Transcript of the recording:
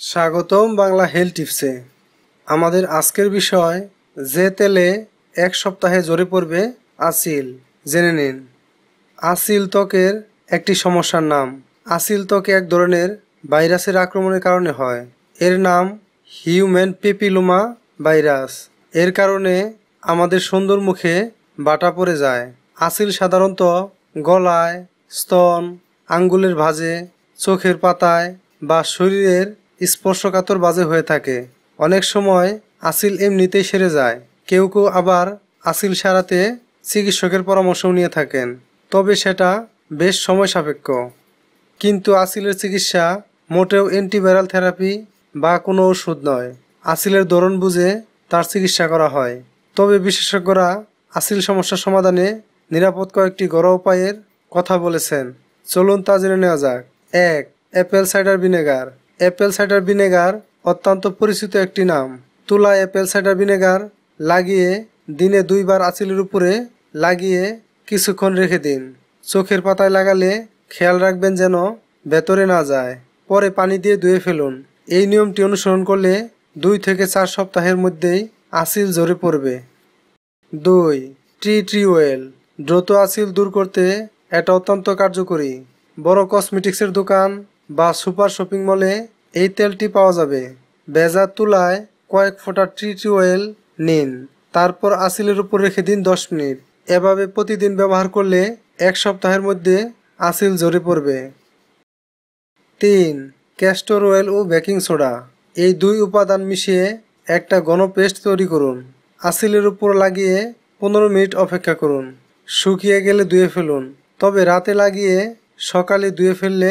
স্বাগতম বাংলা হেলথ টিপসে। আমাদের আজকের বিষয়, যে তেলে এক সপ্তাহে জ্বরে পড়বে আসিল, জেনে নিন। আসিল ত্বকের একটি সমস্যার নাম। আসিল ত্বকে এক ধরনের ভাইরাসের আক্রমণের কারণে হয়। এর নাম হিউম্যান পেপিলোমা ভাইরাস। এর কারণে আমাদের সুন্দর মুখে বাটা পড়ে যায়। আসিল সাধারণত গলায়, স্তন, আঙ্গুলের ভাজে, চোখের পাতায় বা শরীরের স্পর্শকাতর বাজে হয়ে থাকে। অনেক সময় আসিল এমনিতেই সেরে যায়। কেউ কেউ আবার আসিল সারাতে চিকিৎসকের পরামর্শও নিয়ে থাকেন। তবে সেটা বেশ সময় সাপেক্ষ। কিন্তু আসিলের চিকিৎসা মোটেও অ্যান্টিভাইরাল থেরাপি বা কোনো ওষুধ নয়। আসিলের ধরন বুঝে তার চিকিৎসা করা হয়। তবে বিশেষজ্ঞরা আসিল সমস্যার সমাধানে নিরাপদ কয়েকটি ঘরোয়া উপায়ের কথা বলেছেন। চলুন তা জেনে নেওয়া যাক। এক, apple cider vinegar. Apple cider vinegar অত্যন্ত পরিচিত একটি নাম। তুলা অ্যাপেল সাইডার ভিনেগার লাগিয়ে দিনে দুইবার আঁচিলের উপরে লাগিয়ে কিছুক্ষণ রেখে দিন। চোখের পাতায় লাগালে খেয়াল রাখবেন যেন ভেতরে না যায়। পরে পানি দিয়ে ধুয়ে ফেলুন। এই নিয়মটি অনুসরণ করলে দুই থেকে চার সপ্তাহের মধ্যেই আসিল ঝরে পড়বে। দুই ট্রি ট্রি ওয়েল। দ্রুত আসিল দূর করতে এটা অত্যন্ত কার্যকরী। বড় কসমেটিক্সের দোকান বা সুপার শপিং মলে এই তেলটি পাওয়া যাবে। বেজার তুলায় কয়েক ফোঁটা ট্রি অয়েল নিন, তারপর আসিলের উপর রেখে দিন দশ মিনিট। এভাবে প্রতিদিন ব্যবহার করলে এক সপ্তাহের মধ্যে আসিল ঝরে পড়বে। তিন, ক্যাস্টর অয়েল ও বেকিং সোডা। এই দুই উপাদান মিশিয়ে একটা ঘন পেস্ট তৈরি করুন। আসিলের উপর লাগিয়ে পনেরো মিনিট অপেক্ষা করুন। শুকিয়ে গেলে ধুয়ে ফেলুন। তবে রাতে লাগিয়ে সকালে ধুয়ে ফেললে